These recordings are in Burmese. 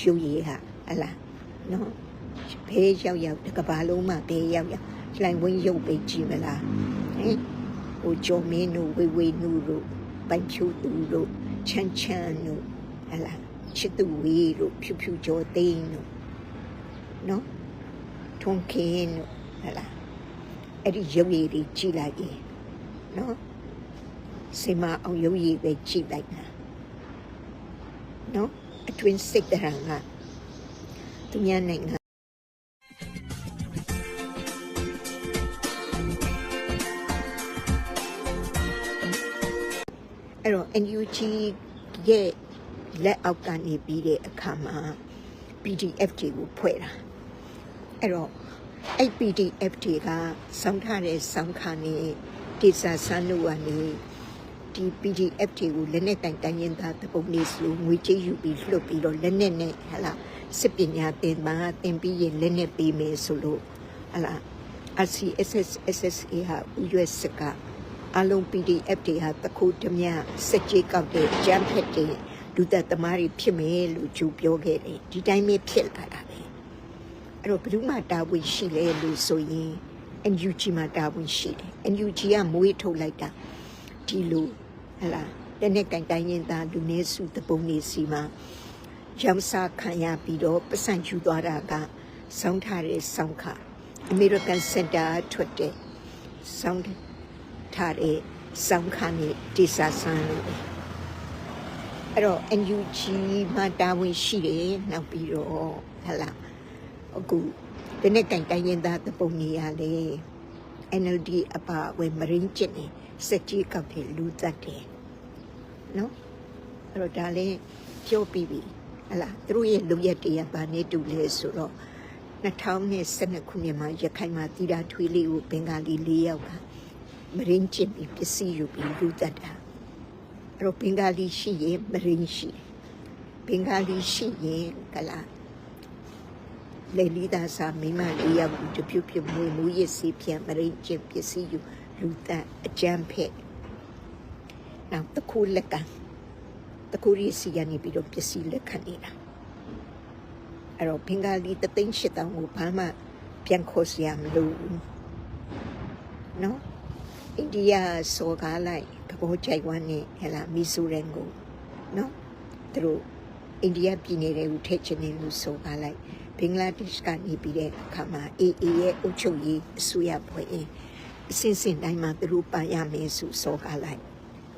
ရုပ်ရည်ဟာဟလာနော်ဘဲရောက်ရောက်တစ်ကဘာလုံးမှဘဲရောက်ရောက်လှိုင်ဝင်းရုပ်ပဲကြည့်မလားဟင်ဟိုဂျုံမင်းတို့ဝေဝေနုတို့ပိုင်ဖြူသူတို့ချမ်းချမ်းတို့ဟလာချစ်သူဝေးတို့ဖြူဖြူကျော်သိန်းတို့နော်ထုံးခင်းတို့ဟလာအဲ့ဒီရုပ်ရည်တွေကြည့်လိုက်ရင်နော်စင်မအောင်ရုပ်ရည်ပဲကြည့်လိုက်တာနော် အတွင်းစိတ်တရံကသူများနိုင်ငံအဲ့တော့ NUG ရဲ့လက်အောက်ကနေပြီးတဲ့အခါမှာ PDF တွေကိုဖွဲ့တာအဲ့တော့အဲ့ PDF တွေကစောင်းထားတဲ့စောင်းခါနေဒေစာဆန်းတို့ကနေ ဒီ PDF တွေကိုလက်နဲ့တိုင်တိုင်ရင်သားတပုံလေးစလို့ငွေကြေးယူပြီးလှုပ်ပြီးတော့လက်နဲ့နဲ့ဟလာစစ်ပညာသင်ပါသင်ပြီးရင်လက်နဲ့ပေးမယ်ဆိုလို့ဟလာ RCSS SSA ဟာဥရွက်စကအလုံး PDF တွေဟာတခုတည်းမြစက်ကြီးကောက်တဲ့ကြမ်းဖက်တဲ့လူသက်သမားတွေဖြစ်မယ်လို့ကြိုပြောခဲ့တယ်ဒီတိုင်းပဲဖြစ်လာတာပဲအဲ့တော့ဘယ်သူမှတာဝန်ရှိလဲလို့ဆိုရင် NUG မှာတာဝန်ရှိတယ် NUG ကမွေးထုတ်လိုက်တာဒီလို ဟလာတဲ့နဲ့တိုင်တိုင်ရင်သားလူနေစုတပုံနေစီမှာရောင်စားခံရပြီးတော့ပတ်စံယူသွားတာကစောင်းထားတဲ့စောင်းခ American Center ထွက်တဲ့စောင်းထားတဲ့စောင်းခနဲ့ဒေစာဆန်းလို့အဲ့တော့ NUG မှာတာဝန်ရှိတယ်နောက်ပြီးတော့ဟလာအခုဒီနေ့တိုင်တိုင်ရင်သားတပုံနေရလေ NLD အပါအဝင်မရင်းကျစ်နေစက်ကြီးကောက်တဲ့လူသက်တယ်နော်အဲ့တော့ဒါလည်းပြောပြီးပြီဟလာသူတို့ရဲ့လူရက်တရားပါနေတူလဲဆိုတော့2012ခုနှစ်မှာရခိုင်မှာတီတာထွေးလေးကိုဘင်္ဂါလီ၄ယောက်ကမရင်းကျစ်ပြီးပစ္စည်းယူပြီးလူသက်တာအဲ့တော့ဘင်္ဂါလီရှိရင်မရင်းရှိဘင်္ဂါလီရှိရင်ကလား လေလီဒါစာမိမလေးယောက်ကိုတပြုတ်ပြုတ်မွေမူရစ်စီပြန်မရိကျင်ပစ္စည်းယူလူသက်အကြမ်းဖက်နောက်တစ်ခုလက်ကတစ်ခုရီစီကနေပြီးတော့ပစ္စည်းလက်ခံနေတာအဲ့တော့ဘင်္ဂါလီတသိန်းရှစ်တောင်ကိုဘာမှပြန်ခေါ်စရာမလိုဘူးနော်အိန္ဒိယစော်ကားလိုက်ကဘောကြိုက်ဝမ်းနဲ့ဟဲ့လားမီဆိုရန်ကိုနော်သူတို့အိန္ဒိယပြည်နယ်တွေကိုထည့်ချင်တယ်လို့စော်ကားလိုက် ဘင်္ဂလားဒေ့ရှ်ကနေပြီးတဲ့အခါမှာ AA ရဲ့အုပ်ချုပ်ရေးအစိုးရဖွဲ့ရင်အစင်စင်တိုင်းမှာသူတို့ပါရမယ်ဆိုစောကားလိုက်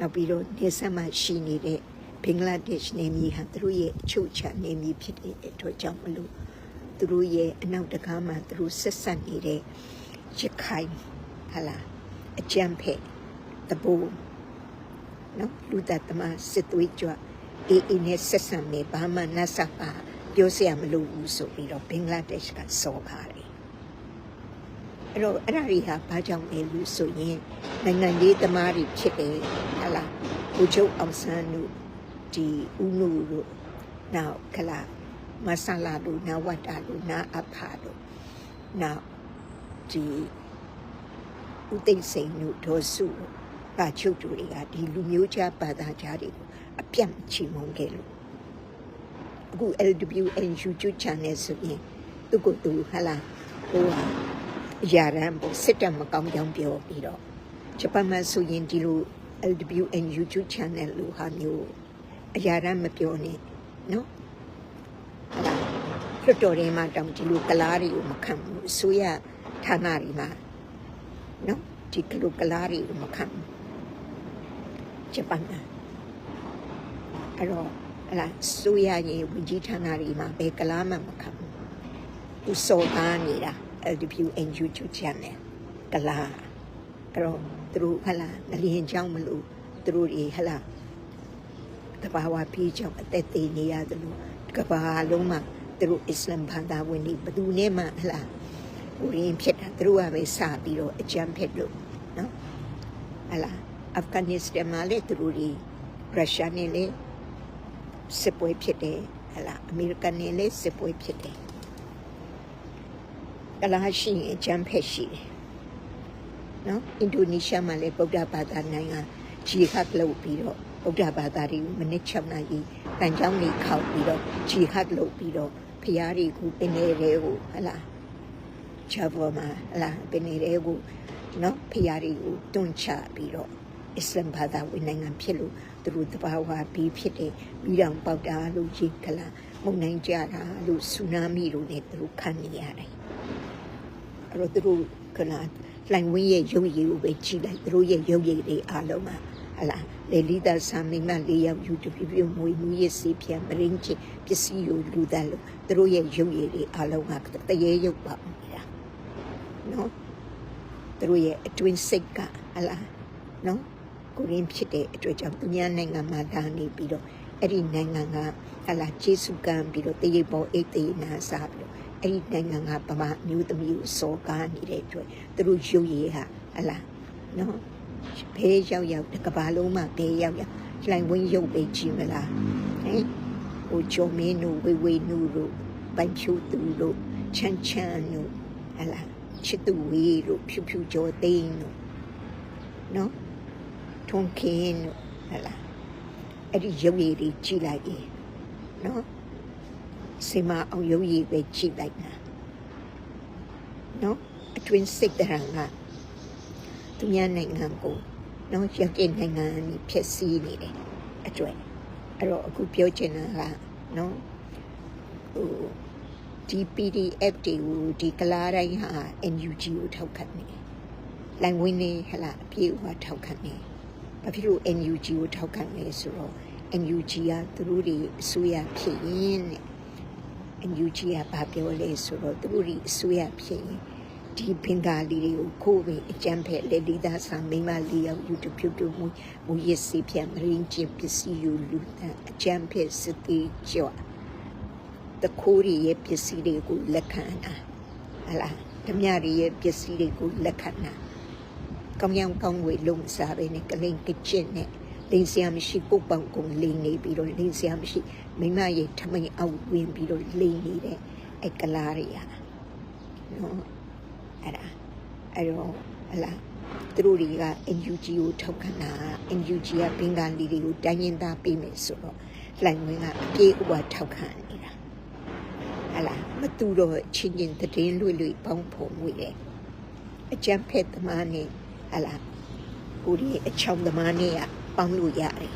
နောက်ပြီးတော့နေဆက်မှရှိနေတဲ့ဘင်္ဂလားဒေ့ရှ်နေမြေဟာသူတို့ရဲ့အချုပ်ချာနေမြေဖြစ်တဲ့အတွက်ကြောင့်မလို့သူတို့ရဲ့အနောက်တကားမှာသူတို့ဆက်ဆက်နေတဲ့ရခိုင်ဟလာအကြမ်းဖက်တဘူနော်လူသက်သမားစစ်သွေးကြွ AA နဲ့ဆက်ဆံနေဘာမှနတ်ဆက်ပါ ပြောစရာမလိုဘူးဆိုပြီးတော့ဘင်္ဂလားဒေ့ရှ်ကစော်ပါတယ်အဲ့တော့အဲ့ဒါတွေဟာဘာကြောင့်လဲလို့ဆိုရင်နိုင်ငံရေးသမားတွေဖြစ်တယ်ဟလာဘူချုပ်အောင်ဆန်းတို့ဒီဦးနုတို့နောက်ခလာမဆလာတို့နာဝတ္တာတို့နာအဖာတို့နောက်ဒီဦးသိမ့်စိန်တို့ဒေါ်စုတို့ပါချုပ်တို့တွေကဒီလူမျိုးခြားဘာသာခြားတွေကိုအပြတ်ချီမုန်းခဲ့လို့ အခု LWN YouTube channel ဆိုရင်သူကသူဟလာဟိုဟာအရာရန်ပေါ့စစ်တပ်မကောင်းကြောင်းပြောပြီးတော့ဂျပန်မှာဆိုရင်ဒီလို LWN YouTube channel လို့ဟာမျိုးအရာရန်မပြောနဲ့နော်ဟလာလွတ်တော်ထဲမှာတောင်ဒီလိုကလားတွေကိုမခံဘူးအစိုးရဌာနတွေမှာနော်ဒီကလိုကလားတွေကိုမခံဘူးဂျပန်မှာအဲ့တော့ ဟလာဆိုရရင်ဝင်ကြီးဌာနတွေမှာဘယ်ကလားမှမခံဘူးသူစော်ကားနေတာ LWN YouTube channel ကလားအဲ့တော့သူတို့ဟလာငလျင်ကြောင်းမလို့သူတို့တွေဟလာတဘာဝပြေးကြောင်းအသက်သေးနေရတယ်လို့ကဘာလုံးမှာသူတို့အစ္စလမ်ဘာသာဝင်တွေဘယ်သူနဲ့မှဟလာဟိုရင်းဖြစ်တာသူတို့ကပဲစပြီးတော့အကြမ်းဖက်လို့နော်ဟလာအာဖဂန်နစ္စတန်မှာလည်းသူတို့တွေရုရှားနဲ့လည်း စစ်ပွဲဖြစ်တယ်ဟလာအမေရိကန်နဲ့လည်းစစ်ပွဲဖြစ်တယ်ကလာရှိရင်အချမ်းဖက်ရှိတယ်နော်အင်ဒိုနီးရှားမှာလည်းဗုဒ္ဓဘာသာနိုင်ငံဂျီဟတ်လုပ်ပြီးတော့ဗဗုဒ္ဓဘာသာတွေကိုမနစ်6နာရီတန်ကြောင်းတွေခောက်ပြီးတော့ဂျီဟတ်လုပ်ပြီးတော့ဖျားတွေကိုပင်တွေကိုဟလာချဘောမှာဟလာပင်တွေကိုနော်ဖျားတွေကိုတွန့်ချပြီးတော့အစ္စလမ်ဘာသာဝင်နိုင်ငံဖြစ်လို့ သူတို့တဘာဝပြီးဖြစ်တယ်ပြီးတော့ပေါက်တာလို့ရေခလာမုန်တိုင်းကြတာလို့ဆူနာမီတို့နဲ့သူတို့ခံနေရတယ်အဲ့တော့သူတို့ခလာလိုင်ဝင်းရဲ့ရုပ်ရည်ကိုပဲကြည့်လိုက်သူတို့ရဲ့ရုပ်ရည်တွေအားလုံးကဟလာလေလီတာဆာမင်းမလေးယောက်ယူတူပြပြမွေမူရဲ့စီပြန်မရင်းချပစ္စည်းကိုလူသားလို့သူတို့ရဲ့ရုပ်ရည်တွေအားလုံးကတရေရုပ်ပါနေတာနော်သူတို့ရဲ့အတွင်းစိတ်ကဟလာနော် ကိုရင်းဖြစ်တဲ့အတွက်ကြောင့်သူများနိုင်ငံမှာဒါနေပြီးတော့အဲ့ဒီနိုင်ငံကဟလာဂျေစုကံပြီးတော့တရေပေါ်အိတ်သေးနာစားပြီးတော့အဲ့ဒီနိုင်ငံကဗမာမျိုးသမီးကိုစော်ကားနေတဲ့အတွက်သူတို့ရုပ်ရည်ဟာဟလာနော်ဘေးရောက်ရောက်တစ်ကဘာလုံးမှာဘေးရောက်ရောက်လှိုင်ဝင်းရုပ်ပဲကြည့်မလားဟင်ဟိုဂျုံမင်းတို့ဝေဝေနူတို့ပိုင်ဖြူသူတို့ချမ်းချမ်းတို့ဟလာချစ်သူဝေးတို့ဖြူဖြူကျော်သိန်းတို့နော် ထုံခင်းတို့ဟလာအဲ့ဒီရုပ်ရည်တွေကြည့်လိုက်ရင်နော်စေမအောင်ရုပ်ရည်ပဲကြည့်လိုက်တာနော်အတွင်းစိတ်တရံကသူများနိုင်ငံကိုနော်ရောက်တဲ့နိုင်ငံကြီးဖြစ်စီနေတယ်အတွေ့အဲ့တော့အခုပြောချင်တာကနော်ဟိုဒီ PDF တွေကိုဒီကလာတိုင်းဟာ NUG ကိုထောက်ခံနေလိုင်ဝင်းနေဟလာအပြေဟောထောက်ခံနေ ဘာဖြစ်လို့ NUG ကိုထောက်ခံလဲဆိုတော့ NUG ကသူတို့တွေအစိုးရဖြစ်ရင်တဲ့ NUG ကဘာပြောလဲဆိုတော့သူတို့တွေအစိုးရဖြစ်ရင်ဒီဘင်္ဂါလီတွေကိုခိုးပြီးအကြမ်းဖက်လက်လီသားဆာမိန်းမလေးယောက် YouTube ဖြုတ်ဖြုတ်မှုမူရစ်စီပြန်မရင်းချင်းပစ္စည်းယူလူတန်အကြမ်းဖက်စစ်တီကြော့တခိုးရီရဲ့ပစ္စည်းတွေကိုလက်ခံတာဟလာဓမြရီရဲ့ပစ္စည်းတွေကိုလက်ခံတာ ကောင်းရောင်ကောင်းဝေလုံးစားပဲနဲ့ကလိန်ကချစ်နဲ့လိန်စရာမရှိကိုပောင်ကုန်လိန်နေပြီးတော့လိန်စရာမရှိမိမရဲ့ထမိန်အောက်ဝင်ပြီးတော့လိန်နေတဲ့အဲကလာရီဟာနော်အဲ့ဒါအဲ့တော့ဟလာသူတို့တွေက NUG ကိုထောက်ခံတာ NUG ကဘင်္ဂါလီတွေကိုတိုင်းရင်သားပေးမယ်ဆိုတော့လှိုင်ဝင်ကအပြေဥပထောက်ခံနေတာဟလာမတူတော့ချင်းချင်းတည်င်းလွေလွေပေါင်းဖို့ငွေတယ်အကြမ်းဖက်သမားနဲ့ ဟလာကိုဒီအချောင်းသမားနဲ့ကပေါင်းလို့ရတယ်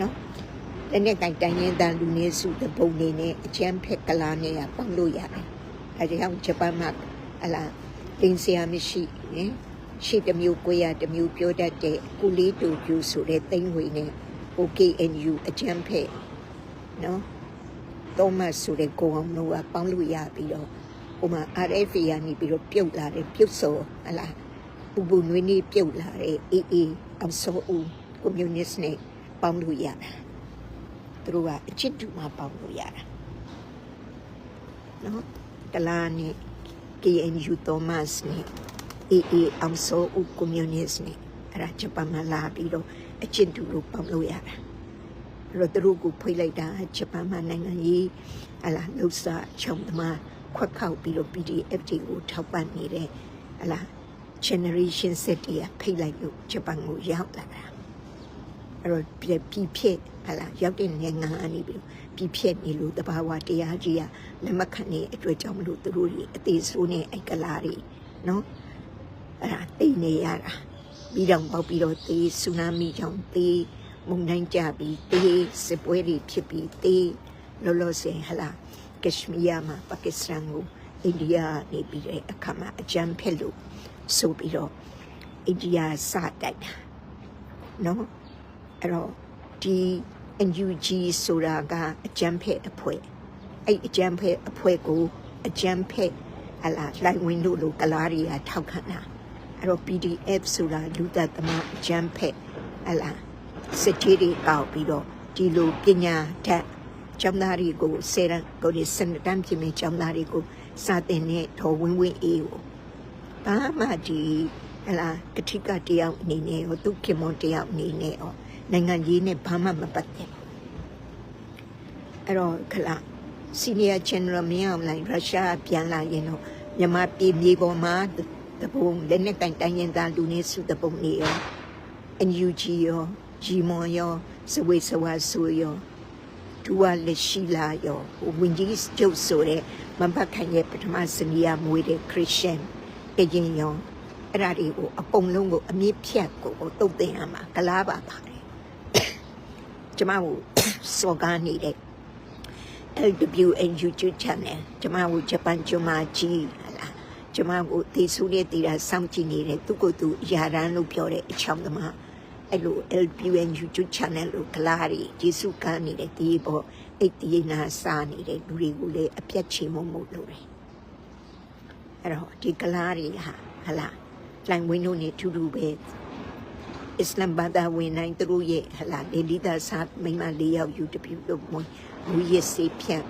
နော်လည်းနဲ့တိုင်တိုင်းရင်သားလူနေစုတဲ့ပုံနေနဲ့အကြမ်းဖက်ကလာနဲ့ကပေါင်းလို့ရတယ်အဲဒါကြောင့်ဂျပန်မှာဟလာလင်းစရာမရှိနင်ရှိတစ်မျိုးကိုရတစ်မျိုးပြောတတ်တဲ့ကုလေးတူကျူဆိုတဲ့သိန်းဝေနဲ့ OKNU အကြမ်းဖက်နော်တော့မဆိုတဲ့ကိုအောင်တို့ကပေါင်းလို့ရပြီးတော့ဟိုမှာ RFA ကနေပြီးတော့ပြုတ်လာတယ်ပြုတ်စောဟလာ ပူပူနွေးနွေးပြုတ်လာတဲ့အေးအေးအောင်စောဦးကွန်မြူနစ်နဲ့ပေါင်းလို့ရတာသူတို့ကအချစ်တူမှပေါင်းလို့ရတာနော်ကလာနဲ့ KNU Thomas နဲ့ AA အောင်စောဦးကွန်မြူနစ်နဲ့အဲ့ဒါဂျပန်မှာလာပြီးတော့အချစ်တူလို့ပေါင်းလို့ရတာအဲ့တော့သူတို့ကိုဖွေးလိုက်တာဂျပန်မှာနိုင်ငံရေးဟလာလှုပ်ရှားချုံသမားခွက်ခောက်ပြီးတော့ PDF တွေကိုထောက်ပံ့နေတဲ့ဟလာ generation set တွေကဖိတ်လိုက်လို့ဂျပန်ကိုရောက်လာတာအဲ့တော့ပြည်ဖြစ်ဟလာရောက်တဲ့နိုင်ငံအနေပြီးပြည်ဖြစ်နေလို့တဘာဝတရားကြီးကလက်မခံနေအတွေ့အကြုံမလို့သူတို့တွေအသေးဆိုးနေအိုက်ကလာတွေနော်အဲ့ဒါတိတ်နေရတာပြီးတော့ပေါက်ပြီးတော့သေဆူနာမီကြောင့်သေမုန်တိုင်းကြပြီးသေစစ်ပွဲတွေဖြစ်ပြီးသေလောလောဆယ်ဟလာကက်ရှမီးယားမှာပါကစ္စတန်ကိုအိန္ဒိယနေပြီးတဲ့အခါမှာအကြမ်းဖက်လို့ ဆိုပြီးတော့အိန္ဒိယစတိုက်တာနော်အဲ့တော့ဒီ NUG ဆိုတာကအကြမ်းဖက်အဖွဲ့အဲ့အကြမ်းဖက်အဖွဲ့ကိုအကြမ်းဖက်ဟလာလိုက်ဝင်လို့လို့ကလားတွေကထောက်ခံတာအဲ့တော့ PDF ဆိုတာလူသက်သမားအကြမ်းဖက်ဟလာစစ်ကြီးတွေကောက်ပြီးတော့ဒီလိုပညာတတ်ကျောင်းသားတွေကိုဆယ်တန်းကိုဒီစနတန်းပြင်းကျောင်းသားတွေကိုစာသင်တဲ့တော်ဝင်းဝင်းအေးကို ဘာမှဒီဟလာကတိကတယောက်အနေနဲ့ရောသူခင်မွန်တယောက်အနေနဲ့ရောနိုင်ငံရေးနဲ့ဘာမှမပတ်သက်အဲ့တော့ခလာစီနီယာဂျန်နရယ်မြောင်လိုင်းရုရှားပြန်လာရင်တော့မြန်မာပြည်မြေပေါ်မှာတပုံလက်နဲ့တိုင်တိုင်းရင်သားလူနေစုတပုံနေရော NUG ရောဂျီမွန်ရောစဝေစဝါဆူရောဒူဝါလက်ရှိလာရောဟိုဝင်ကြီးကျုပ်ဆိုတဲ့မဘတ်ခိုင်ရဲ့ပထမစနီယာမွေးတဲ့ခရစ်ယာန် ကရင်ရောအဲ့ဒါတွေကိုအကုန်လုံးကိုအမြင့်ဖြတ်ကိုတုတ်တင်ရမှာကလားပါပါတယ်ကျမတို့စော်ကားနေတဲ့ LWN YouTube channel ကျမတို့ဂျပန်ကျွမ်းမကြီးဟလာကျမတို့တေဆူတဲ့တီတာစောင့်ကြည့်နေတဲ့သူကိုယ်သူအရာရန်လို့ပြောတဲ့အချောင်းသမားအဲ့လို LWN YouTube channel လို့ကလာရီဂျေစုကန်းနေတဲ့ဒီပေါ်အဲ့ဒီနာစားနေတဲ့လူတွေကိုလည်းအပြတ်ချေမုံမို့လို့တယ် အဲ့တော့ဒီကလာရီဟာဟလာလိုင်ဝင်းတို့နေတူတူပဲအစ္စလမ်ဘာသာဝင်နိုင်သူတို့ရဲ့ဟလာလေလီတာစာမိမလေးယောက်ယူတပြူလို့မွေးမူရစေဖြန့်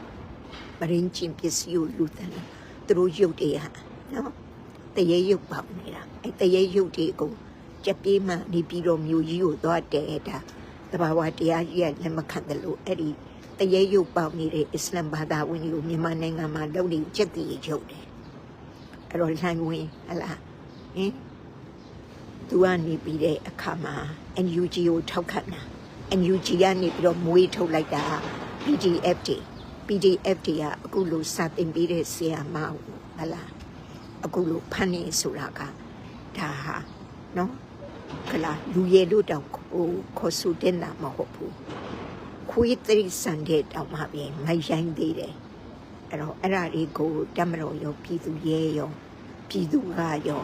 မရင်းချင်းပစ္စည်းကိုလူတန်းသူတို့ရုပ်တွေဟာနော်တရေရုပ်ပေါက်နေတာအဲတရေရုပ်တွေကိုကြက်ပြေးမှနေပြီးတော့မျိုးကြီးကိုသွားတဲတာတဘာဝတရားကြီးကလက်မခံတယ်လို့အဲ့ဒီတရေရုပ်ပေါက်နေတဲ့အစ္စလမ်ဘာသာဝင်တွေကိုမြန်မာနိုင်ငံမှာလုပ်နေချက်တည်ရုပ်တယ် အဲ့တော့လှိုင်းဝင်ဟလားဟင်သူကနေပြီးတဲ့အခါမှာ NUG ကိုထောက်ခံတာ NUG ကနေပြီးတော့မွေးထုတ်လိုက်တာ PDF တွေ PDF တွေကအခုလိုစာတင်ပေးတဲ့ဆရာမဟုတ်ဟလားအခုလိုဖန်နေဆိုတာကဒါဟာနော်ကလာလူရဲလို့တောင်ဟိုခေါ်ဆူတင်တာမဟုတ်ဘူးခွေးတိရစ္ဆန်တဲ့တောင်မှပြင်မရိုင်းသေးတယ်အဲ့တော့အဲ့ဒါတွေကိုတမတော်ရောပြည်သူရဲရော ပြည်သူကရော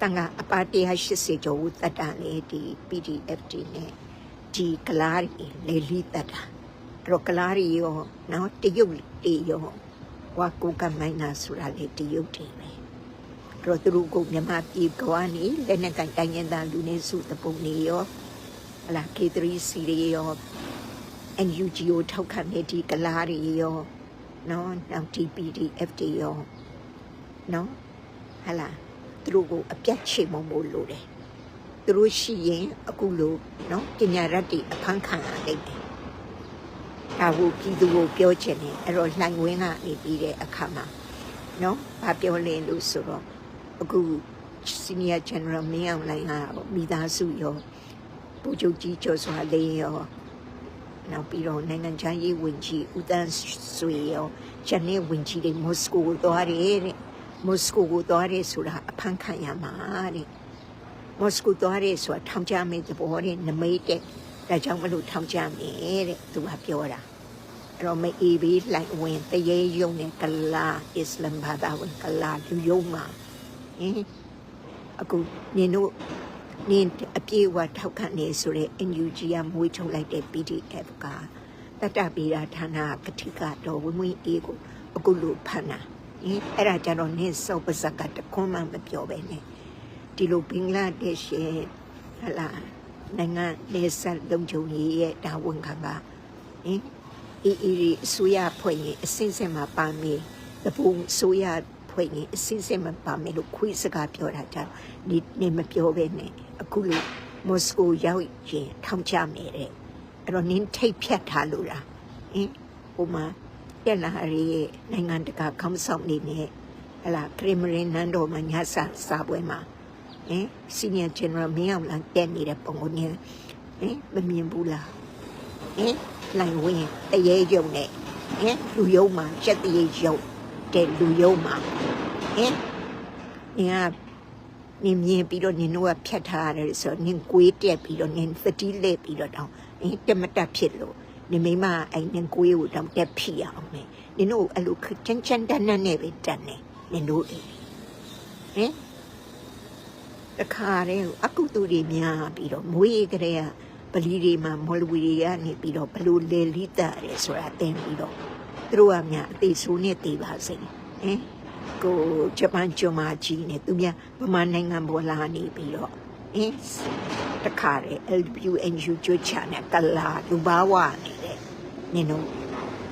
တန်ကအပါ180ကျော်ဦးတက်တာလေဒီ PDF တွေနဲ့ဒီကလားတွေလေလီတက်တာအဲ့တော့ကလားတွေရောနော်တရုတ်တွေရောဝါကိုကမိုင်းနာဆိုတာလေတရုတ်တွေပဲအဲ့တော့သူတို့ကမြန်မာပြည်ကွာနေလက်နဲ့ကန်တိုင်းရင်သားလူနေစုတပုံနေရောဟလာ K3C တွေရော NUG ကိုထောက်ခံနေဒီကလားတွေရောနော်နောက် TPDF တွေရောနော် ဟလာသူတို့ကိုအပြတ်ချေမုံမို့လို့တယ်သူတို့ရှိရင်အခုလိုနော်ပညာရတ်တွေအဖမ်းခံရလိမ့်မယ်ဒါကိုပြည်သူကိုပြောချင်တယ်အဲ့တော့လှိုင်ဝင်းကနေပြီးတဲ့အခါမှာနော်ဘာပြောလဲလို့ဆိုတော့အခု senior general မင်းအောင်လိုင်းဟာမိသားစုရောပူချုပ်ကြီးကျော်စွာလေးရောနောက်ပြီးတော့နိုင်ငံခြားရေးဝန်ကြီးဦးတန်းဆွေရောဂျန်နေဝန်ကြီးတွေမော်စကိုကိုသွားတယ်တဲ့ မော်စကိုကိုသွားတယ်ဆိုတာအဖမ်းခံရမှာတဲ့မော်စကိုသွားတယ်ဆိုတာထောင်ချမယ်သဘောတဲ့နမိတ်တဲ့ဒါကြောင့်မလို့ထောင်ချမယ်တဲ့သူကပြောတာအဲ့တော့မအေးဘေးလိုက်ဝင်တရေယုံနဲ့ကလာအစ္စလမ်ဘာသာဝင်ကလာလူယုံမှာဟင်အခုနင်တို့နင်အပြေအဝထောက်ခံနေဆိုတဲ့ NUG ကမွေးထုတ်လိုက်တဲ့ PDF ကတတပိရာဌာနကတိကတော့ဝင်းဝင်းအေးကိုအခုလိုဖမ်းတာ ဟင်အဲ့ဒါကြတော့နင်စောပစကတခွန်းမှမပြောပဲနဲ့ဒီလိုဘင်္ဂလားဒေ့ရှ်ရဲ့ဟလာနိုင်ငံနေဆက်လုံခြုံရေးရဲ့တာဝန်ခံကဟင်အေးအေးအစိုးရဖွဲ့ရင်အစင်းစင်မှာပါမေးတပူအစိုးရဖွဲ့ရင်အစင်းစင်မှာပါမေးလို့ခွေးစကားပြောတာကြတော့ဒီနေမပြောပဲနဲ့အခုလိုမော်စကိုရောက်ရင်ထောင်ချမယ်တဲ့အဲ့တော့နင်းထိတ်ဖြတ်ထားလို့လားဟင်ဟိုမှာ တက်လာရီရဲ့နိုင်ငံတကာခေါင်းဆောင်နေနဲ့ဟလာခရမရင်နန်တော်မှာညစာစားပွဲမှာဟင် senior general မင်းအောင်လန်တက်နေတဲ့ပုံကိုနင်းဟင်မမြင်ဘူးလားဟင်လိုက်ဝင်တရေရုံနဲ့ဟင်လူယုံမှာချက်တရေရုံတဲ့လူယုံမှာဟင်နင်ကနင်မြင်ပြီးတော့နင်တို့ကဖြတ်ထားရတယ်ဆိုတော့နင်ကိုယ်တက်ပြီးတော့နင်သတိလက်ပြီးတော့တောင်းဟင်တမတက်ဖြစ်လို့ နင်မိမအဲ့နင်ကိုယ်ကိုတောင်းတက်ဖြစ်အောင်မယ်နင်တို့အဲ့လိုချမ်းချမ်းတန်းတန်းနဲ့ပဲတန်းနေနင်တို့ဟင်တခါတည်းအကုတူတွေများပြီးတော့မွေးကလေးကပလီတွေမှာမော်လဝီတွေကနေပြီးတော့ဘလို့လေလိတာရဲဆိုတာတင်ပြီးတော့သူတို့ကများအသေးဆိုးနဲ့တည်ပါစေဟင်ကိုဂျပန်ကျွမ်းမကြီးနဲ့သူများဗမာနိုင်ငံပေါ်လာနေပြီးတော့ဟင်တခါတည်း LWNU ကျွချာနဲ့ကလာလူဘာဝနေတဲ့ နင်တို့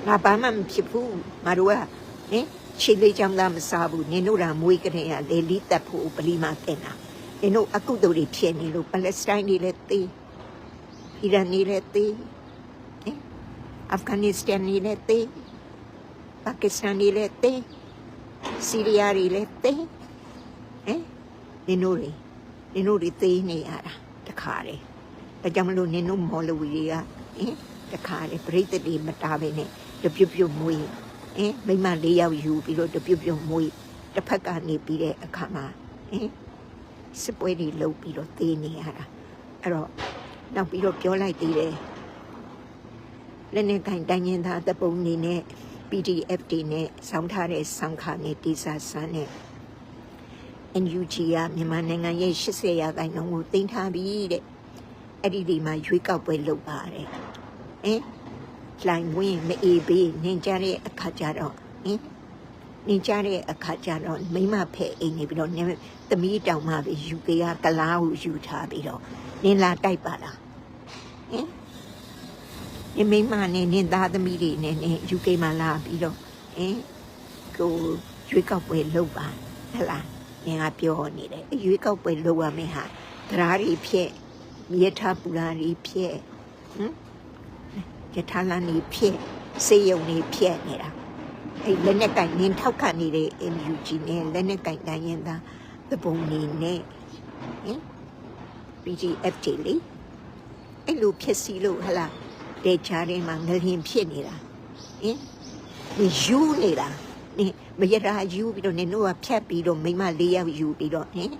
ငါဘာမှမဖြစ်ဘူးငါတို့ကဟင်ခြေလေးချောင်းသားမစားဘူးနင်တို့ကမွေးကလေးကလေလိတက်ဖို့ပလီမှာတင်တာနင်တို့အကုတူတွေဖြစ်နေလို့ပလက်စတိုင်းတွေလည်းသိအီရန်နေလည်းသိဟင်အာဖဂန်နစ္စတန်နေလည်းသိပါကစ္စတန်နေလည်းသိဆီးရီးယားတွေလည်းသိဟင်နင်တို့တွေနင်တို့တွေသိနေရတာတခါတည်းဟဒါကြောင့်မလို့နင်တို့မော်လဝီတွေကဟင် တခါလေပြိတ္တတွေမတားပဲနဲ့တပြုတ်ပြုတ်မွေးဟင်မိမ၄ယောက်ယူပြီးတော့တပြုတ်ပြုတ်မွေးတစ်ဖက်ကနေပြီးတဲ့အခါမှာဟင်စစ်ပွဲတွေလုပ်ပြီးတော့တေးနေရတာအဲ့တော့နောက်ပြီးတော့ပြောလိုက်သေးတယ်လက်နဲ့ကင်တိုင်းရင်သားတပုံနေနဲ့ PDF တွေနဲ့ဆောင်းထားတဲ့ဆောင်းခါနဲ့တိစာဆန်းနဲ့ NUG ကမြန်မာနိုင်ငံရဲ့80ရာခိုင်နှုန်းကိုတင်ထားပြီးတဲ့အဲ့ဒီဒီမှာရွေးကောက်ပွဲလုပ်ပါတယ် ဟင်လိုင်ဝင်းမအေးဘေးနင်ကြတဲ့အခါကျတော့ဟင်နင်ကြတဲ့အခါကျတော့မိမဖဲ့အိမ်နေပြီးတော့နင်သမီးတောင်မှပဲယူကေကကလားကိုယူထားပြီးတော့နင်လာတိုက်ပါလားဟင်နင်မိမနဲ့နင်သားသမီးတွေနဲ့နင်ယူကေမှာလာပြီးတော့ဟင်ကိုရွေးကောက်ပွဲလုပ်ပါဟဲ့လားနင်ကပြောနေတယ်အရွေးကောက်ပွဲလုပ်ရမယ်ဟာတရားတွေဖြစ်မြရထပူရာတွေဖြစ်ဟမ် ယထာလန်တွေဖြစ်စေယုံတွေဖြစ်နေတာအဲ့လက်နဲ့ကင်နင်ထောက်ခတ်နေတဲ့ MUG နဲ့လက်နဲ့ကင်တိုင်းရင်သားသဘုံနေနဲ့ဟင် PGF တွေလေအဲ့လိုဖြစ်စီလို့ဟလာဒေချာထဲမှာငလျင်ဖြစ်နေတာဟင်ဒီယူနေတာနင်မရတာယူပြီးတော့နင်တို့ကဖြတ်ပြီးတော့မိမလေးယောက်ယူပြီးတော့ဟင်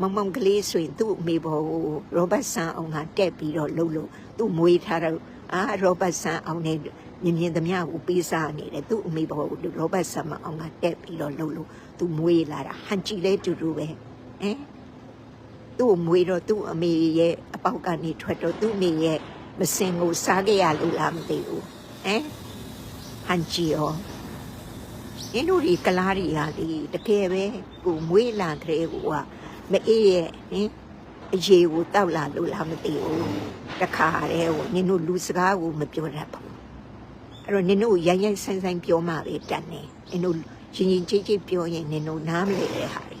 မောင်မောင်ကလေးဆိုရင်သူ့အမေဘောကိုရောဘတ်ဆန်အောင်ကတက်ပြီးတော့လှုပ်လို့သူ့မွေးထားတော့ အာရောဘတ်ဆန်အောင်နဲ့မြင်မြင်သမျှကိုပေးစားနေတယ်သူ့အမေဘောကိုရောဘတ်ဆန်မအောင်ကတက်ပြီးတော့လှုပ်လို့သူမွေးလာတာဟန်ကြည်လဲတူတူပဲဟင်သူ့ကိုမွေးတော့သူ့အမေရဲ့အပေါက်ကနေထွက်တော့သူ့အမေရဲ့မစင်ကိုစားခဲ့ရလို့လားမသိဘူးဟင်ဟန်ကြည်ရောနင်တို့ဒီကလားတွေဟာဒီတကယ်ပဲကိုမွေးလာတဲ့ကိုကမအေးရဲ့ဟင် အရေးကိုတောက်လာလို့လားမသိဘူးတခါတည်းကိုနင်တို့လူစကားကိုမပြောတတ်ဘူးအဲ့တော့နင်တို့ရိုင်းရိုင်းဆိုင်ဆိုင်ပြောမှပဲတတ်နေနင်တို့ရင်ရင်ကြိတ်ကြိတ်ပြောရင်နင်တို့နားမလည်တဲ့ဟာတွေ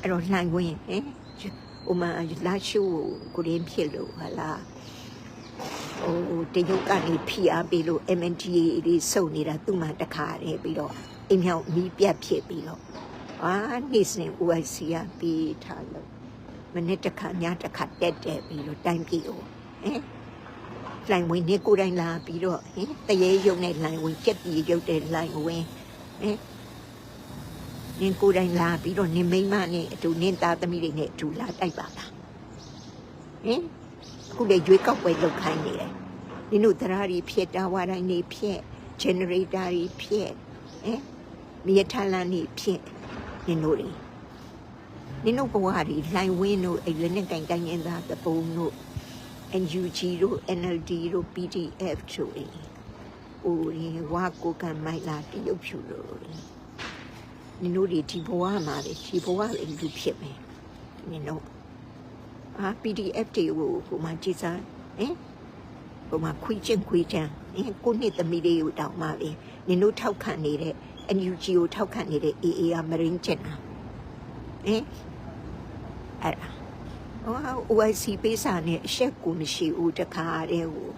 အဲ့တော့လှန်ခွင်းဟင်ဥမာလာရှုကိုရင်းဖြစ်လို့ဟာလားဟိုတရုတ်ကနေဖိအားပေးလို့ MNDA တွေစုံနေတာသူ့မှာတခါတည်းပြီးတော့အိမ်မြောင်မီးပြတ်ဖြစ်ပြီးတော့အာနေ့စဉ် OIC ကပြီးထားလို့ မနေ့တစ်ခါညတစ်ခါတက်တက်ပြီးတော့တိုင်းပြည်ကိုဟင်လိုင်ဝင်နေကိုယ်တိုင်လာပြီးတော့ဟင်တရေရုံနဲ့လိုင်ဝင်ကြက်ပြီးရုပ်တဲ့လိုင်ဝင်ဟင်နင်ကိုယ်တိုင်လာပြီးတော့နင်မိမနဲ့အတူနင်သားသမီးတွေနဲ့အတူလာတိုက်ပါလားဟင်အခုလေရွေးကောက်ပွဲလုပ်ခိုင်းနေတယ်။နင်တို့တရားတွေဖြစ်တာဝါတိုင်းတွေဖြစ် generator တွေဖြစ်ဟင်မြေထလန်တွေဖြစ်နင်တို့တွေ နင်တို့ဘဝတွေလိုင်ဝင်းတို့အဲ့လက်နဲ့ကင်တိုင်းရင်သားတပုံတို့ NUG တို့ NLD တို့ PDF တို့တွေအိုးရင်ဝါကိုကမိုက်လာတရုတ်ဖြူတို့နင်တို့တွေဒီဘဝမှာလေဒီဘဝလေလူဖြစ်မယ်နင်တို့အာ PDF တွေကိုဟိုမှာကြည်စားဟင်ဟိုမှာခွေးချင်းခွေးချမ်းဟင်ကိုနှစ်သမီးလေးကိုတောင်းပါလေနင်တို့ထောက်ခံနေတဲ့ NUG ကိုထောက်ခံနေတဲ့ AA ကမရင်းချင်တာဟင် အဲ့ဒါဟို OIC ပေးစာနဲ့အဆက်ကိုမရှိဘူးတခါတည်းဟို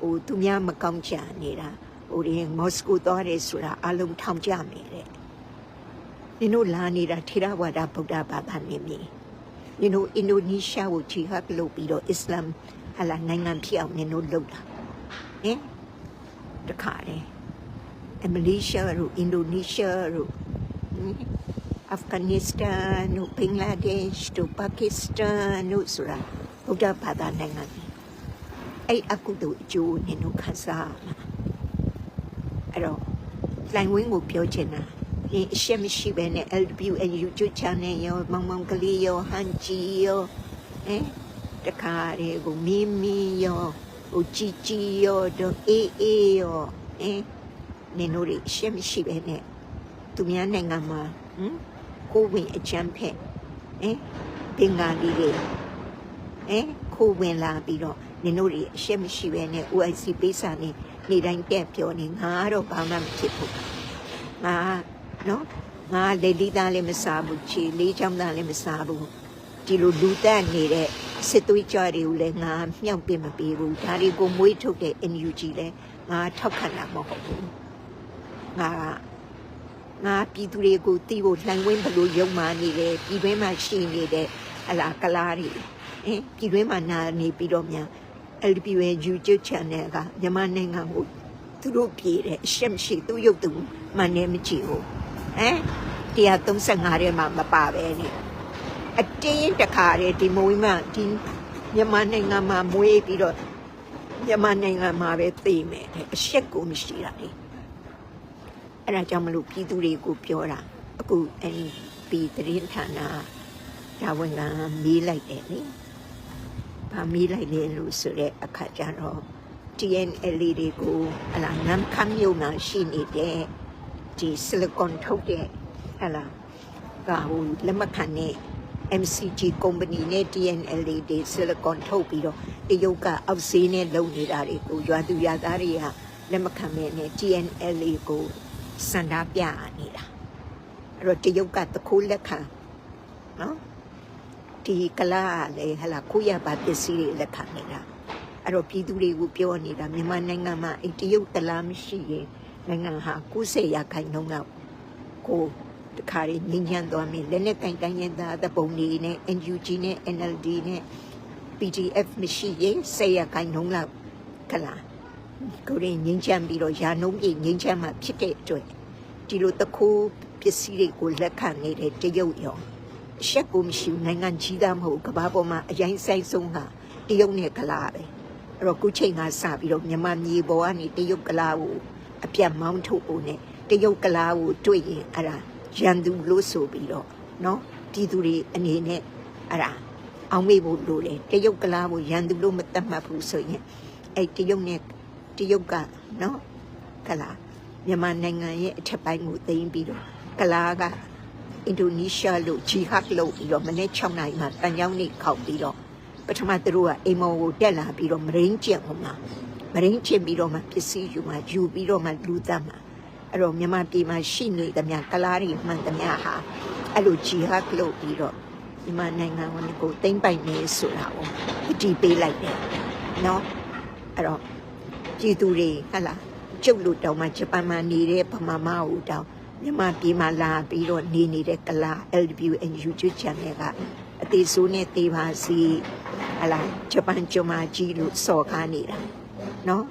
ဟိုသူများမကောင်းချနေတာဟိုဒီမော်စကိုသွားတယ်ဆိုတာအလုံးထောင်ကြမယ်တဲ့နင်တို့လာနေတာထေရဝါဒဗုဒ္ဓဘာသာနေမြေ you know အင်ဒိုနီးရှားကိုဂျီဟတ်လုပ်ပြီးတော့အစ္စလာမ်ဟလာနိုင်ငံဖြစ်အောင်နင်တို့လုပ်တာဟင်တခါလေအမလေးရှားတို့အင်ဒိုနီးရှားတို့ ဟင်အာဖဂန်နစ္စတန်တို့ဘင်္ဂလားဒေ့ရှ်တို့ပါကစ္စတန်တို့ဆိုတာဗုဒ္ဓဘာသာနိုင်ငံတွေအဲ့အကုသိုလ်အကျိုးနင်တို့ခံစားရမှာအဲ့တော့လိုင်ဝင်းကိုပြောချင်တာဒီအရှက်မရှိပဲနဲ့ LWN YouTube channel ရောမောင်မောင်ကလေးရောဟန်ဂျီရောအဲတခါတည်းကိုမီမီရောဟိုជីជីရောတော့အေးအေးရောအဲနင်တို့တွေအရှက်မရှိပဲနဲ့သူများနိုင်ငံမှာဟမ် ကိုဝင်အချမ်းဖက်အဲဘင်္ဂါလီတွေအဲခိုးဝင်လာပြီးတော့နင်တို့တွေအရှက်မရှိပဲနဲ့ OIC ပေးစာနေနေတိုင်းတက်ပြောနေငါတော့ဘာမှမဖြစ်ဘူးငါနော်ငါလေလီသားလည်းမစားဘူးခြေလေးချောင်းသားလည်းမစားဘူးဒီလိုလူတက်နေတဲ့စစ်သွေးကြွတွေကိုလည်းငါမြောက်ပင်မပေးဘူးဒါတွေကိုမွေးထုတ်တဲ့ NUG လည်းငါထောက်ခံတာမဟုတ်ဘူးငါ ငါပြည်သူတွေကိုတီးဖို့လှန်ဝင်းဘလို့ယုံမာနေတယ်ပြည်တွင်းမှာရှိနေတဲ့အလားကလားတွေဟင်ပြည်တွင်းမှာနာနေပြီးတော့များ LPU ရဲ့ YouTube channel ကမြန်မာနိုင်ငံကိုသူတို့ပြေးတယ်အရှက်မရှိသူ့ရုပ်သူမှန်နေမကြည့်ဘူးဟမ်135ထဲမှာမပါပဲနေအတင်းတခါတည်းဒီမွေးမှဒီမြန်မာနိုင်ငံမှာမွေးပြီးတော့မြန်မာနိုင်ငံမှာပဲသိမယ်တဲ့အရှက်ကိုမရှိတာလေ အဲ့ဒါကြောင့်မလို့ပြည်သူတွေကိုပြောတာအခု NP သတင်းဌာနဒါဝန်ကမေးလိုက်တယ်လေဗာမေးလိုက်လေလို့ဆိုတဲ့အခါကျတော့ TNL တွေကိုဟလာနမ်ခမ်းမြုံနာရှိနေတဲ့ဒီဆီလီကွန်ထုတ်တဲ့ဟလာကဟိုလက်မခံတဲ့ MCG company နဲ့ TNL တွေဆီလီကွန်ထုတ်ပြီးတော့တရုတ်ကအောက်ဈေးနဲ့လုပ်နေတာတွေကိုရွာသူရွာသားတွေကလက်မခံမဲ့နဲ့ TNL ကို စန္ဒပြနေတာအဲ့တော့တရုတ်ကတခိုးလက်ခံနော်ဒီကလာကလည်းဟလာကိုရပါပစ္စည်းတွေလက်ခံနေတာအဲ့တော့ပြည်သူတွေကိုပြောနေတာမြန်မာနိုင်ငံမှာအတရုတ်တလားမရှိရင်နိုင်ငံဟာ90ရာခိုင်နှုန်းလောက်ကိုတခါရင်းငင်းညံ့သွားမယ်လက်နဲ့ကင်တိုင်းရင်သားတပုံနေနဲ့ NUG နဲ့ NLD နဲ့ PDF မရှိရင်10ရာခိုင်နှုန်းလောက်ကလာ ကိုရင်းငင်းချမ်းပြီးတော့ယာနှုံးပြေငင်းချမ်းမှဖြစ်တဲ့အတွက်ဒီလိုတခိုးပစ္စည်းတွေကိုလက်ခံနေတဲ့တရုတ်ရော ရှက်ကိုမရှိဘူးနိုင်ငံကြီးသားမဟုတ်ဘူးကမ္ဘာပေါ်မှာအရင်ဆိုင်ဆုံးကတရုတ်နဲ့ကလာပဲအဲ့တော့ခုချိန်ကစပြီးတော့မြန်မာမြေပေါ်ကနေတရုတ်ကလာကိုအပြတ်မောင်းထုတ်ဖို့နဲ့တရုတ်ကလာကိုတွေ့ရင်အဲ့ဒါရန်သူလို့ဆိုပြီးတော့เนาะပြည်သူတွေအနေနဲ့အဲ့ဒါအောင်မေ့ဖို့လိုတယ်တရုတ်ကလာကိုရန်သူလို့မတတ်မှတ်ဘူးဆိုရင်အဲ့တရုတ်နဲ့ တရုတ်ကเนาะကလာမြန်မာနိုင်ငံရဲ့အထက်ပိုင်းကိုသိမ်းပြီးတော့ကလာက အင်ဒိုနီးရှားလို့ဂျီဟတ်လို့ပြီးတော့မနေ့6နိုင်မှာတန်ကြောင်းနေခောက်ပြီးတော့ပထမသူတို့ကအိမ်မော်ကိုတက်လာပြီးတော့မရင်းကျင်ဟိုမှာမရင်းကျင်ပြီးတော့မှပစ္စည်းယူမှယူပြီးတော့မှလူသားမှာအဲ့တော့မြန်မာပြည်မှာရှိနေသမျှကလားတွေမှန်သမျှဟာအဲ့လိုဂျီဟတ်လို့ပြီးတော့မြန်မာနိုင်ငံကိုတိမ့်ပိုင်နေဆိုတာကိုအတီးပေးလိုက်တယ်နော်အဲ့တော့ ပြည်သူတွေဟတ်လားကျုပ်လူတောင်မှဂျပန်မှာနေတဲ့ဗမာမအူတောင်မြန်မာပြည်မှာလာပြီးတော့နေနေတဲ့ကလာ LWNU ကျွတ်ချန်တွေကအသေးဆိုးနဲ့သေးပါစီဟလာဂျပန်ဂျမကြီးလို့စော်ကားနေတာနော်